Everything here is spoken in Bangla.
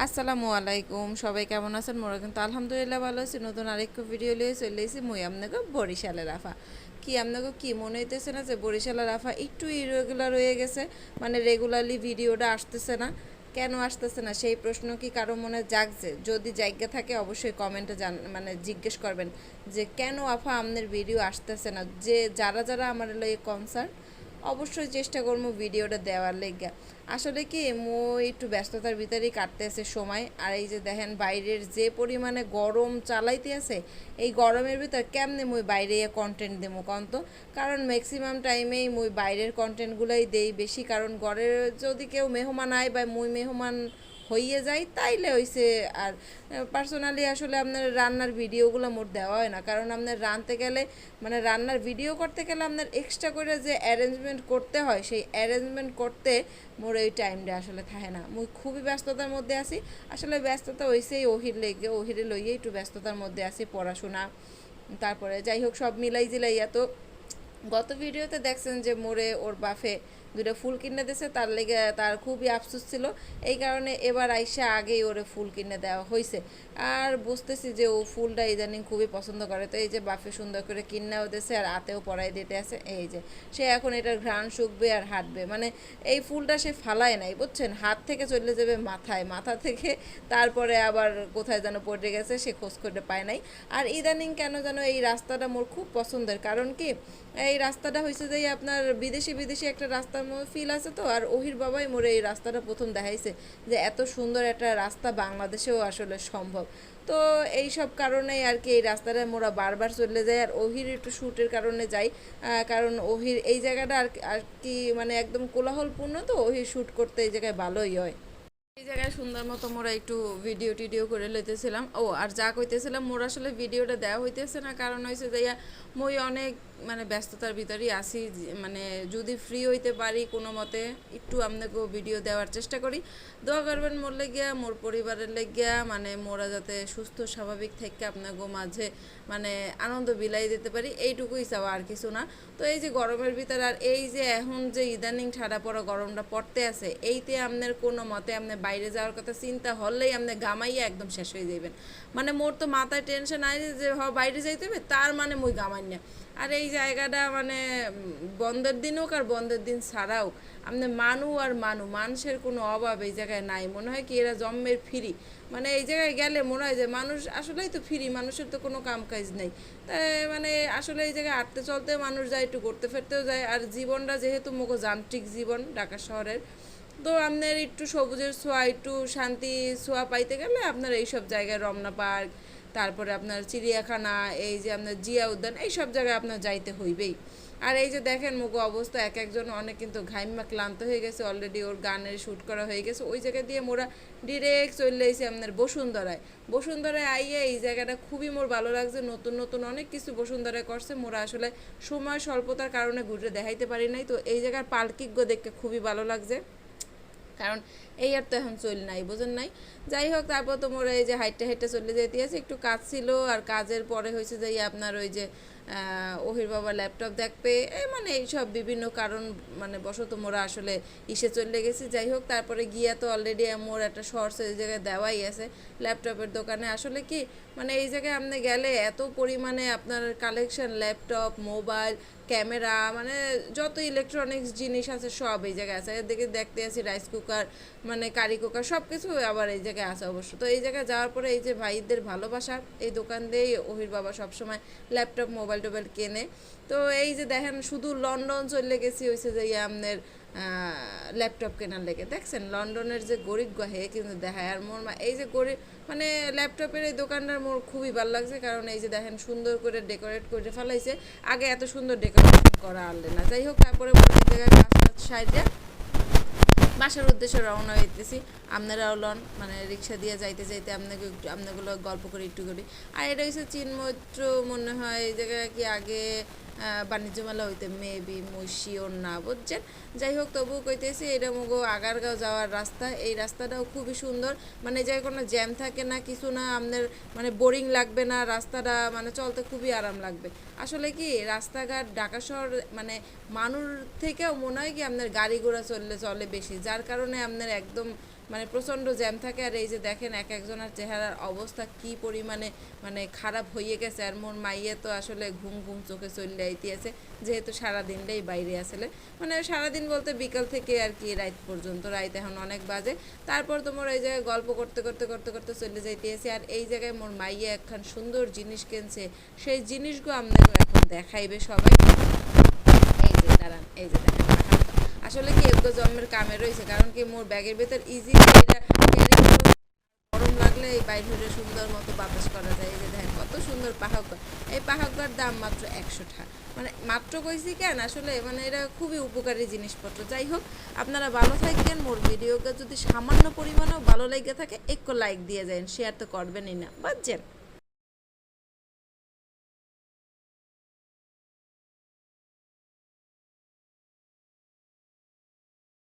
আসসালামু আলাইকুম। সবাই কেমন আছেন? মোরা কিন্তু আলহামদুলিল্লাহ ভালো আছি। নতুন আরেকটা ভিডিও লিয়ে চলে এসেছি। মুই আপনাকে বরিশালের রাফা কি আপনাকে কি মনে হইতেছে না যে বরিশালের রাফা একটু ইরেগুলার হয়ে গেছে? মানে রেগুলারলি ভিডিওটা আসতেছে না। কেন আসতেছে না? সেই প্রশ্ন কি কারও মনে জাগছে? যদি জায়গা থাকে অবশ্যই কমেন্টে জান মানে জিজ্ঞেস করবেন যে কেন আফা আপনার ভিডিও আসতেছে না? যে যারা যারা আমার লয়ে কনসার্ন অবশ্যই চেষ্টা করব ভিডিওটা দেওয়ার লেগে। আসলে কি মো একটু ব্যস্ততার ভিতরেই কাটতেছে সময়। আর এই যে দেখেন, বাইরের যে পরিমাণে গরম চালাইতে আছে, এই গরমের ভিতর কেমনে মুই বাইরে কন্টেন্ট দেবো কন তো? কারণ ম্যাক্সিমাম টাইমেই মুই বাইরের কন্টেন্টগুলোই দেই বেশি। কারণ ঘরের যদি কেউ মেহমান আয় বা মুই মেহমান হইয়ে যায়, তাইলে হইছে আর পার্সোনালি আসলে আপনার রান্নার ভিডিওগুলো মোট দেওয়া হয় না। কারণ আপনার রানতে গেলে মানে রান্নার ভিডিও করতে গেলে আপনার এক্সট্রা করে যে অ্যারেঞ্জমেন্ট করতে হয়, সেই অ্যারেঞ্জমেন্ট করতে মোর এই টাইমটা আসলে থাকে না। মুই খুবই ব্যস্ততার মধ্যে আছি। আসলে ব্যস্ততা হইছে এই ওহির লেগে ওহিরে লইয়ে একটু ব্যস্ততার মধ্যে আছি পড়াশোনা। তারপরে যাই হোক, সব মিলাই জিলাইয়া তো গত ভিডিওতে দেখছেন যে মোরে ওর বাফে দুটো ফুল কিনে দিয়েছে তার লেগে তার খুবই আফসোস ছিল। এই কারণে এবার আইসা আগেই ওরে ফুল কিনে দেওয়া হয়েছে আর বুঝতেছি যে ও ফুলটা ইদানিং খুবই পছন্দ করে। তো এই যে বাফে সুন্দর করে কিনাও দিয়েছে আর হাতেও পরাই দিতে আছে, এই যে সে এখন এটার ঘ্রাণ শুকবে আর হাঁটবে। মানে এই ফুলটা সে ফালায় নাই, বুঝছেন? হাত থেকে চলে যাবে মাথায়, মাথা থেকে তারপরে আবার কোথায় যেন পড়ে গেছে, সে খোঁজ করতে পায় নাই। আর ইদানিং কেন যেন এই রাস্তাটা মোর খুব পছন্দের। কারণ কি? এই রাস্তাটা হয়েছে যে আপনার বিদেশি বিদেশি একটা রাস্তার ফিল আছে তো? আর ওহির বাবাই মোরে এই রাস্তাটা প্রথম দেখাইছে যে এত সুন্দর একটা রাস্তা বাংলাদেশেও আসলে সম্ভব। তো এই সব কারণে আর কি এই রাস্তাটা মোরা বারবার চলে যায় আর ওহির একটু শ্যুটের কারণে যাই। কারণ ওহির এই জায়গাটা আর আর কি মানে একদম কোলাহলপূর্ণ তো? ওহির শ্যুট করতে এই জায়গায় ভালোই হয়। এই জায়গায় সুন্দর মতো মোরা একটু ভিডিও টিডিও করে লইতেছিলাম। ও, আর যা কইতেছিলাম, মোর আসলে ভিডিওটা দেওয়া হইতেছে না। কারণ হয়েছে যে মই অনেক মানে ব্যস্ততার ভিতরেই আসি মানে যদি ফ্রি হইতে পারি কোনো মতে, একটু আপনাকে ভিডিও দেওয়ার চেষ্টা করি। দোয়া করবেন মোর লেগিয়া, মোর পরিবারের লেগিয়া মানে মোরা যাতে সুস্থ, স্বাভাবিক থেকে আপনাকে মাঝে মানে আনন্দ বিলাই দিতে পারি। এইটুকুই চাওয়া আর কিছু না। তো এই যে গরমের ভিতরে, আর এই যে এখন যে ইদানিং ঠাডা পড়া গরমটা পড়তে আছে, এইতে আপনার কোনো মতে আপনি বাইরে যাওয়ার কথা চিন্তা হলেই আপনি গামাইয়া একদম শেষ হয়ে যাবেন মানে মোর তো মাথায় টেনশন আইছে যে, হ, বাইরে যাইতে হবে, তার মানে মুই গামাই না। আর এই জায়গাটা মানে বন্ধের দিন হোক আর বন্ধের দিন ছাড়াও, আপনি মানু আর মানু, মানুষের কোনো অভাব এই জায়গায় নাই। মনে হয় কি এরা জন্মের ফিরি। মানে এই জায়গায় গেলে মনে হয় যে, মানুষ আসলেই তো ফিরি, মানুষের তো কোনো কাম কাজ নেই। তাই মানে আসলে এই জায়গায় হাঁটতে চলতে মানুষ যায়, একটু ঘুরতে ফিরতেও যায়। আর জীবনটা যেহেতু মুখো যান্ত্রিক জীবন ঢাকা শহরের তো আপনার একটু সবুজের ছোঁয়া, একটু শান্তি ছোঁয়া পাইতে গেলে আপনার এইসব জায়গায় রমনা পার্ক, তারপরে আপনার চিড়িয়াখানা, এই যে আপনার জিয়া উদ্যান এই সব জায়গায় আপনার যাইতে হইবেই। আর এই যে দেখেন মুখ অবস্থা, এক একজন অনেক কিন্তু ঘাইমা ক্লান্ত হয়ে গেছে অলরেডি ওর গানের শ্যুট করা হয়ে গেছে। ওই জায়গা দিয়ে মোরা ডিরেক্ট চলে এসেছি আপনার বসুন্ধরায়। বসুন্ধরায় আইয়ে এই জায়গাটা খুবই মোর ভালো লাগছে, নতুন নতুন অনেক কিছু বসুন্ধরায় করছে। মোরা আসলে সময় স্বল্পতার কারণে ঘুরে দেখাইতে পারি নাই, তো এই জায়গার পালকিজ্ঞ দেখতে খুবই ভালো লাগছে। কারণ এই আর তো এখন চল নাই, বোঝেন নাই? যাই হোক, তারপর তো মোর এই যে হাইটটা হাইটটা চলে যেতে আছে, একটু কাজ ছিল, আর কাজের পরে হয়েছে যে আপনার ওই যে ওহির বাবা ল্যাপটপ দেখবে এই মানে এইসব বিভিন্ন কারণ মানে বশত মোরা আসলে ইসে চলে গেছি। যাই হোক, তারপরে গিয়া তো অলরেডি মোর একটা শর্টস এই জায়গায় দেওয়াই আছে ল্যাপটপের দোকানে। আসলে কি মানে এই জায়গায় আপনি গেলে এত পরিমাণে আপনার কালেকশন ল্যাপটপ মোবাইল ক্যামেরা মানে যত ইলেকট্রনিক্স জিনিস আছে সব এই জায়গায় আছে। এদিকে দেখতে আছি রাইস কুকার মানে কারি কুকার সব কিছু আবার এই জায়গায় আছে অবশ্য। তো এই জায়গায় যাওয়ার পরে এই যে ভাইদের ভালোবাসা, এই দোকান দিয়েই অহির বাবা সবসময় ল্যাপটপ মোবাইল টোবাইল কেনে। তো এই যে দেখেন, শুধু লন্ডন চলে গেছি হয়েছে যে আপনার ল্যাপটপ কেনার লেগে। দেখছেন, লন্ডনের যে গরিব গহে, কিন্তু দেখায়। আর মোর মা এই যে গরিব মানে ল্যাপটপের এই দোকানটার মোর খুবই ভালো লাগছে, কারণ এই যে দেখেন, সুন্দর করে ডেকোরেট করে ফেলাইছে। আগে এত সুন্দর ডেকোরেশন করা আনলে না। যাই হোক, তারপরে সাইডে বাসার উদ্দেশ্যে রওনা হইতেছি। আপনারাও লন মানে রিক্সা দিয়ে যাইতে যাইতে আপনাকে একটু আপনাগুলো গল্প করে, একটু করি। আর এটা হচ্ছে চিনমৈত্র মনে হয়, এই জায়গায় কি আগে বাণিজ্য মেলা হইতে মেবি মশিওর না, বুঝছেন? যাই হোক তবু কইতেছি, এটা মগো আগারগাঁও যাওয়ার রাস্তা। এই রাস্তাটাও খুবই সুন্দর। মানে জায়গায় কোনো জ্যাম থাকে না, কিছু না, আপনার মানে বোরিং লাগবে না, রাস্তাটা মানে চলতে খুবই আরাম লাগবে। আসলে কি, রাস্তাঘাট ঢাকা শহর মানে মানুষ থেকেও মনে হয় কি, আপনার গাড়ি ঘোড়া চললে চলে বেশি। যার কারণে আপনার একদম মানে প্রচণ্ড জ্যাম থাকে আর এই যে দেখেন এক একজনের চেহারার অবস্থা কি পরিমাণে মানে খারাপ হয়ে গেছে আর মোর মাইয়ে তো আসলে ঘুম ঘুম চোখে চলে আইতেছে, যেহেতু সারাদিনটাই বাইরে আসলে। মানে সারাদিন বলতে বিকাল থেকে আর কি রাত পর্যন্ত, রাত এখন অনেক বাজে। তারপর তোমার এই জায়গায় গল্প করতে করতে করতে করতে চলে যাইতেছি আর এই জায়গায় মোর মাইয়ে একখান সুন্দর জিনিস কিনছে, সেই জিনিসগুলো আপনাকে এখন দেখাইবে সবাই। এই যে দাঁড়ান, এই যে দেখেন। আসলে কি এগুলো জন্মের কামে রয়েছে? কারণ কি মোর ব্যাগের ভেতর ইজি গরম লাগলে এই বাইর হয়ে সুন্দর মতো বাতাস করা যায়। এই যে দেখেন কত সুন্দর পাহাড় এই পাহাড়টার দাম মাত্র একশো টাকা মানে মাত্র কইছি কেন? আসলে মানে এটা খুবই উপকারী জিনিসপত্র। যাই হোক, আপনারা ভালো থাকেন, মোর ভিডিওকে যদি সামান্য পরিমাণেও ভালো লেগে থাকে, একটু লাইক দিয়ে যায় শেয়ার তো করবেনই না। বুঝছেন?